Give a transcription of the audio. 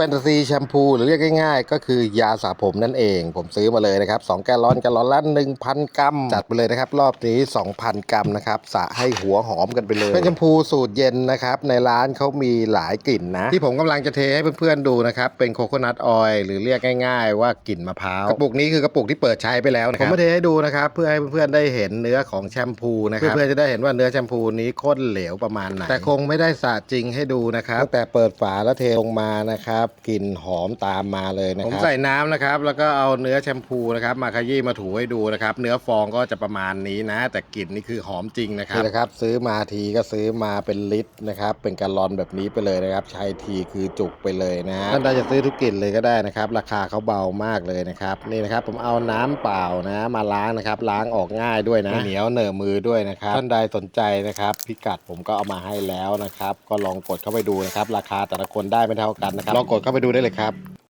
ฟนตาซีแชมพูหรือเรียกง่ายๆ ก็คือยาสระผมนั่นเอง ผมซื้อมาเลยนะครับ2แกลลอนแกลลอนละ1,000 กรัม จัดไปเลยนะครับ รอบนี้ 2,000 กรัมนะครับสระให้หัวหอมกันไปเลย เป็นแชมพูสูตรเย็นนะครับ ในร้านเขามีหลายกลิ่นนะ ที่ผมกำลังจะเทให้เพื่อนๆดูนะครับ เป็นโคโคนัทออยล์หรือเรียกง่าย ๆ ว่ากลิ่นมะพร้าวกระปุกนี้คือกระปุกที่เปิดใช้ไปแล้วนะครับผมมาเทให้ดูนะครับเพื่อให้เพื่อนๆได้เห็นเนื้อของแชมพูนะครับเพื่อนๆจะได้เห็นว่าเนื้อแชมพูนี้ข้นเหลวประมาณไหนแต่คงไม่ได้สระจริงให้ดูนะครับตั้งแต่เปิดฝาแล้วเทลงมานะครับกลิ่นหอมตามมาเลยนะครับผมใส่น้ำนะครับ แล้วก็เอาเนื้อแชมพูนะครับ มาขยี้มาถูให้ดูนะครับ เนื้อฟองก็จะประมาณนี้นะ แต่กลิ่นนี่คือหอมจริงนะครับนี่นะครับ ซื้อมาทีก็ซื้อมาเป็นลิตรนะครับ เป็นแกลลอนแบบนี้ไปเลยนะครับ ใช้ทีคือจุกไปเลยนะฮะท่านใดจะซื้อทุกกลิ่นเลยก็ได้นะครับ ราคาเขาเบามากเลยนะครับนี่นะครับ ผมเอาน้ำเปล่านะ มาล้างนะครับ ล้างออกง่ายด้วยนะไม่เหนียวเหนอะมือด้วยนะครับท่านใดสนใจนะครับ พิกัดผมก็เอามาให้แล้วนะครับ ก็ลองกดเข้าไปดูนะครับ ราคาแต่ละคนได้ไม่เท่ากันนะครับลองกดเข้าไปดูได้เลยครับ